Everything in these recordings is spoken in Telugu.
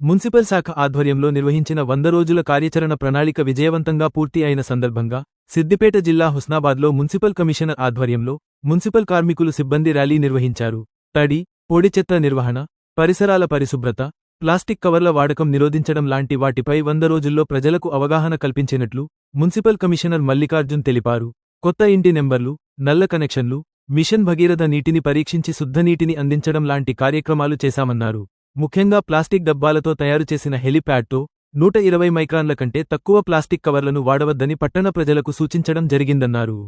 మున్సిపల్ శాఖ ఆధ్వర్యంలో నిర్వహించిన వంద రోజుల కార్యాచరణ ప్రణాళిక విజయవంతంగా పూర్తి అయిన సందర్భంగా సిద్దిపేట జిల్లా హుస్నాబాద్లో మున్సిపల్ కమిషనర్ ఆధ్వర్యంలో మున్సిపల్ కార్మికులు సిబ్బంది ర్యాలీ నిర్వహించారు. తడి పొడి చెత్త నిర్వహణ పరిసరాల పరిశుభ్రత ప్లాస్టిక్ కవర్ల వాడకం నిరోధించడం లాంటి వాటిపై వంద రోజుల్లో ప్రజలకు అవగాహన కల్పించినట్లు మున్సిపల్ కమిషనర్ మల్లికార్జున్ తెలిపారు. కొత్త ఇంటి నెంబర్లు నల్ల కనెక్షన్లు మిషన్ భగీరథ నీటిని పరీక్షించి శుద్ధ నీటిని అందించడం లాంటి కార్యక్రమాలు చేశామన్నారు. ముఖ్యంగా ప్లాస్టిక్ డబ్బాలతో తయారు చేసిన హెలిప్యాడ్తో నూట ఇరవై మైక్రాన్ల కంటే తక్కువ ప్లాస్టిక్ కవర్లను వాడవద్దని పట్టణ ప్రజలకు సూచించడం జరిగిందన్నారు.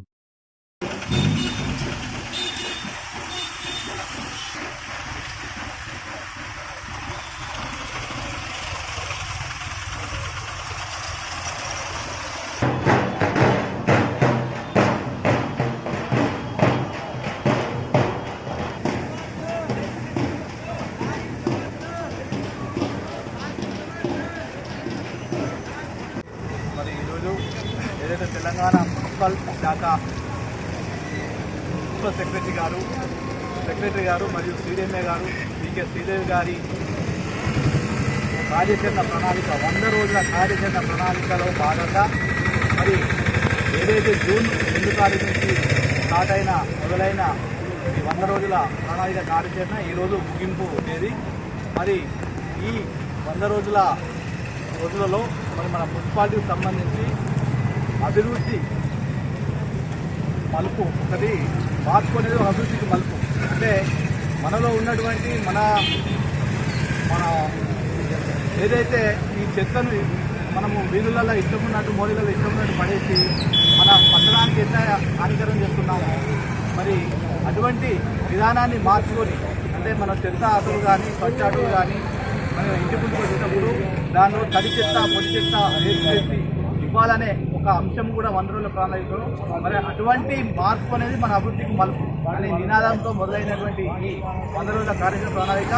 ఏదైతే తెలంగాణ మున్సిపల్ శాఖ municipal secretary garu secretary garu మరియు సిడిఎంఏ గారు పీకే శ్రీదేవి గారి కార్యాచరణ ప్రణాళిక వంద రోజుల కార్యాచరణ ప్రణాళికలో భాగంగా మరి ఏదైతే జూన్ రెండు తారీఖు నుంచి స్టార్ట్ అయిన మొదలైన ఈ వంద రోజుల ప్రణాళిక కార్యాచరణ ఈరోజు ముగింపు ఉండేది మరి ఈ వంద రోజుల రోజులలో మరి మన మున్సిపాలిటీకి సంబంధించి అభివృద్ధి మలుపు ఒకటి మార్పు అనేది అభివృద్ధికి మలుపు. అంటే మనలో ఉన్నటువంటి మన మన ఏదైతే ఈ చెత్తను మనము వీధులలో ఇష్టం ఉన్నట్టు మోడీలలో ఇష్టం ఉన్నట్టు పడేసి మన పట్టణానికి ఎంత హానికరం చేస్తున్నామో మరి అటువంటి విధానాన్ని మార్చుకొని అంటే మన చెత్త ఆటోలు కానీ స్వచ్ఛ ఆటోలు కానీ మనం ఇంటి ముందు వచ్చేటప్పుడు దానిలో తడి చెత్త పొడి చెత్త ఇవ్వాలనే ఒక అంశం కూడా వంద రోజుల ప్రణాళికలో మరి అటువంటి మార్పు అనేది మన అభివృద్ధికి మలుపు. అనే నినాదంతో మొదలైనటువంటి ఈ వంద రోజుల కార్యక్రమ ప్రణాళిక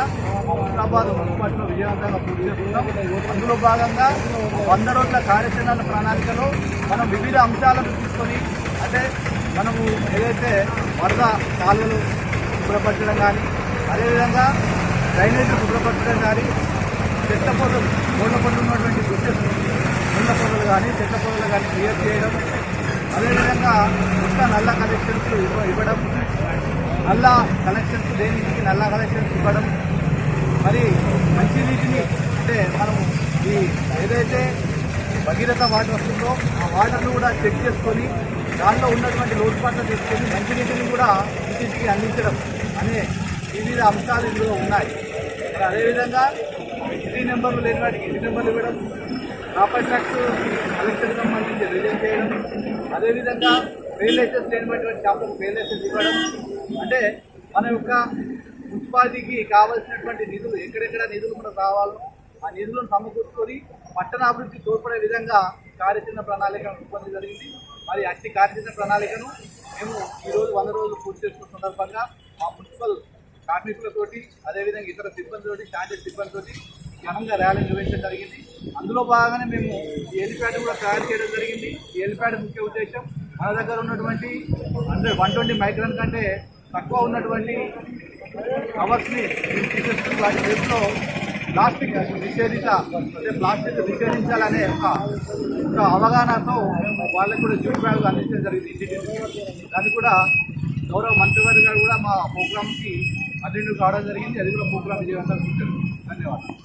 హుస్నాబాద్ మున్సిపాలిటీలో విజయవంతంగా పూర్తి చేస్తున్నాం. అందులో భాగంగా వంద రోజుల కార్యాచరణ ప్రణాళికలో మనం వివిధ అంశాలను తీసుకొని అంటే మనము ఏదైతే వరద కాలువలు శుభ్రపరచడం కానీ అదేవిధంగా డ్రైనేజీలు శుభ్రపరచడం కానీ చెత్త పొదలు ఉన్నటువంటి ముళ్ళ పొదలు కానీ చెట్ల పొదలు కానీ క్లియర్ చేయడం అదేవిధంగా ఇంకా నల్ల కలెక్షన్స్ ఇవ్వడం నల్ల కలెక్షన్స్ దేనికి నల్ల కలెక్షన్స్ ఇవ్వడం. మరి మంచి నీటిని అంటే మనం ఈ ఏదైతే భగీరథ వాటర్ వస్తుందో ఆ వాటర్ను కూడా చెక్ చేసుకొని దానిలో ఉన్నటువంటి లోటుపాట్లు తీసుకొని మంచినీటిని కూడా ఇంటింటికి అందించడం అనే వివిధ అంశాలు ఇందులో ఉన్నాయి. అదేవిధంగా ఇంటి నెంబర్లు లేని వాటికి ఇంటి నెంబర్లు ఇవ్వడం ప్రాపర్ ట్యాక్స్ కలెక్షన్ సంబంధించి రిలీజ్ చేయడం. అదేవిధంగా ఫెయిల్ లైసెన్స్ లేనటువంటి షాపులకు ఫెయిల్ లైసెన్స్ ఇవ్వడం. అంటే మన యొక్క మున్సిపాలిటీకి కావాల్సినటువంటి నిధులు ఎక్కడెక్కడ నిధులు కూడా కావాలో ఆ నిధులను సమకూర్చుకొని పట్టణాభివృద్ధి తోడ్పడే విధంగా కార్యాచరణ ప్రణాళికను రూపొందించడం జరిగింది. మరి అట్టి కార్యాచరణ ప్రణాళికను మేము ఈరోజు వంద రోజులు పూర్తి చేసుకున్న సందర్భంగా మా మున్సిపల్ కార్మికులతోటి అదేవిధంగా ఇతర సిబ్బందితోటి స్టాండర్డ్ సిబ్బందితోటి ఘనంగా ర్యాలీ నిర్వహించడం జరిగింది. అందులో భాగంగానే మేము ఈ హెలిప్యాడ్ కూడా తయారు చేయడం జరిగింది. ఈ హెలిప్యాడ్ ముఖ్య ఉద్దేశం మన దగ్గర ఉన్నటువంటి అంటే వన్ ట్వంటీ మైక్రాన్ కంటే తక్కువ ఉన్నటువంటి కవర్స్ని తీసేస్తూ వాటి ప్లేస్లో ప్లాస్టిక్ నిషేధిత అంటే ప్లాస్టిక్ నిషేధించాలనే ఒక ఒక అవగాహనతో వాళ్ళకు కూడా జ్యూట్ బ్యాగ్ అందించడం జరిగింది దాన్ని కూడా గౌరవ మంత్రివర్గ గారు కూడా మా ప్రోగ్రామ్కి అటెండ్ కావడం జరిగింది. అది కూడా ప్రోగ్రామ్ విజయవంతంగా ధన్యవాదాలు.